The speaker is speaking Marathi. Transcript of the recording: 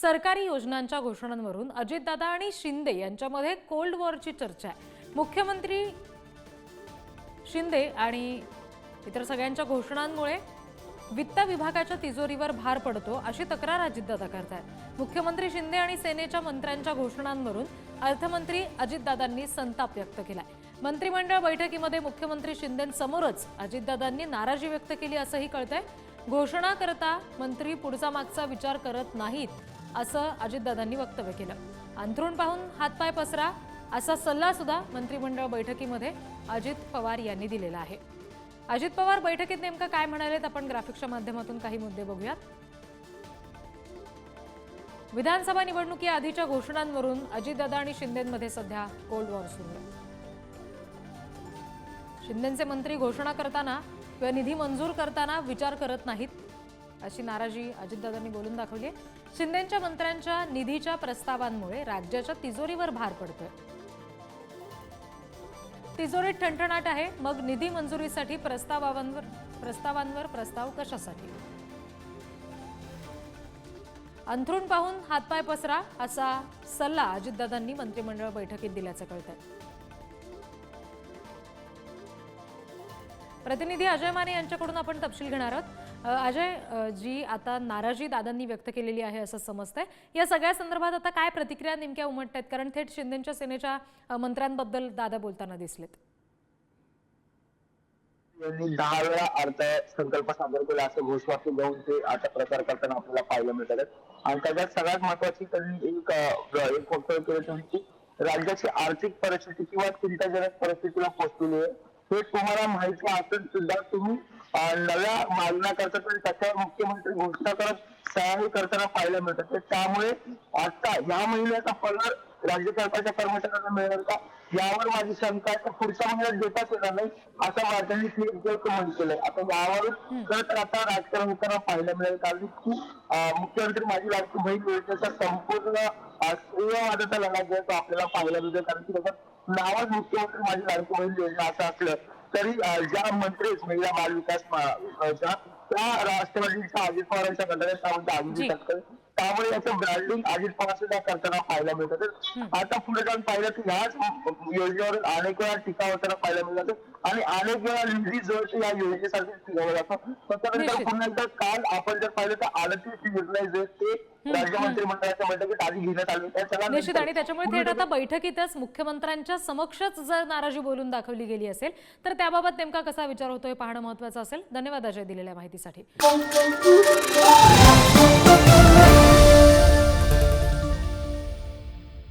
सरकारी योजनांच्या घोषणांवरून अजितदादा आणि शिंदे यांच्यामध्ये कोल्ड वॉरची चर्चा आहे. मुख्यमंत्री शिंदे आणि इतर सगळ्यांच्या घोषणांमुळे वित्त विभागाच्या तिजोरीवर भार पडतो अशी तक्रार अजितदादा करतायत. मुख्यमंत्री शिंदे आणि सेनेच्या मंत्र्यांच्या घोषणांवरून अर्थमंत्री अजितदादांनी संताप व्यक्त केलाय. मंत्रिमंडळ बैठकीमध्ये मुख्यमंत्री शिंदेसमोरच अजितदादांनी नाराजी व्यक्त केली असंही कळतंय. घोषणा करता मंत्री पुढचा मागचा विचार करत नाहीत असं अजितदादांनी वक्तव्य केलं. अंथरूण पाहून हातपाय पसरा असा सल्ला सुद्धा मंत्रिमंडळ बैठकीमध्ये अजित पवार यांनी दिलेला आहे. अजित पवार बैठकीत नेमकं काय म्हणालेत आपण ग्राफिक्सच्या माध्यमातून काही मुद्दे बघूयात. विधानसभा निवडणुकी आधीच्या घोषणांवरून अजितदादा आणि शिंदेमध्ये सध्या कोल्ड वॉर सुरू आहे. शिंदेचे मंत्री घोषणा करताना किंवा निधी मंजूर करताना विचार करत नाहीत. अशी नाराजी अजितदादांनी बोलून दाखवली आहे. शिंदेच्या मंत्र्यांच्या निधीच्या प्रस्तावांमुळे राज्याच्या तिजोरीवर भार पडतोय. तिजोरीत ठणठणाट आहे. मग निधी मंजुरीसाठी प्रस्तावांवर प्रस्तावांवर प्रस्ताव कशासाठी? अंथरूण पाहून हातपाय पसरा असा सल्ला अजितदादांनी मंत्रिमंडळ बैठकीत दिल्याचं कळतंय. प्रतिनिधी अजय माने यांच्याकडून आपण तपशील घेणार आहोत. अजय जी आता नाराजी दादांनी व्यक्त केलेली आहे असं समजतंय. या सगळ्या संदर्भात आता काय प्रतिक्रिया नेमक्या उमटत आहेत कारण थेट शिंदेच्या सेनेच्या मंत्र्यांबद्दल दादा बोलताना दिसलेत. यांनी दहा वेळा अर्थसंकल्प सादर केला असं घोषवाक्य घेऊन ते आता प्रचार करताना आपल्याला पाहायला मिळतात. आणि त्याच्यात सगळ्यात महत्वाची त्यांनी एक एक वक्तव्य केलं की राज्याची आर्थिक परिस्थिती किंवा चिंताजनक परिस्थितीला पोहोचलेली आहे. हे तुम्हाला माहिती असून सुद्धा तुम्ही नव्या मागण्या करतात आणि त्याच्यावर मुख्यमंत्री घोषणा करत सह्याही करताना पाहायला मिळतात. तर त्यामुळे आता या महिन्याचा पगार राज्य सरकारच्या कर्मचाऱ्यांना मिळेल का? यावर माझी शंका आहे. तर पुढच्या महिन्यात देताच येणार नाही असं माझ्यांनी म्हण केलंय. आता यावरून खरं तर आता राजकारण होताना पाहायला मिळेल. कारण की मुख्यमंत्री माझी लाडकी बहीण योजनेचा संपूर्ण श्रेयवादाचा लढा जो आपल्याला पाहायला मिळतो कारण की त्याच्यात नावच मुख्यमंत्री माझी लाडकी बहीण योजना असं असलं तरी ज्या मंत्री आहेत, महिला बाल विकास विभागाच्या त्या राष्ट्रवादीच्या अजित पवारांच्या गटाने त्यामुळे याचं ब्रँडिंग अजित पवार सुद्धा करताना पाहायला मिळतं. तर आता पुढे जाऊन पाहिलं की ह्याच योजनेवर अनेक वेळा टीका होताना पाहायला मिळतं. आणि अनेक वेळा निधी जो आहे तो या योजनेसाठी जातो. तर त्यानंतर. पुन्हा एकदा काल आपण जर पाहिलं तर अडतीस निर्णय जे. ते निश्चित. आणि त्याच्यामुळे थेट आता बैठकीतच मुख्यमंत्र्यांच्या समक्षच जर नाराजी बोलून दाखवली गेली असेल तर त्याबाबत नेमका कसा विचार होतोय पाहणं महत्वाचं असेल. धन्यवाद अजय दिलेल्या माहितीसाठी.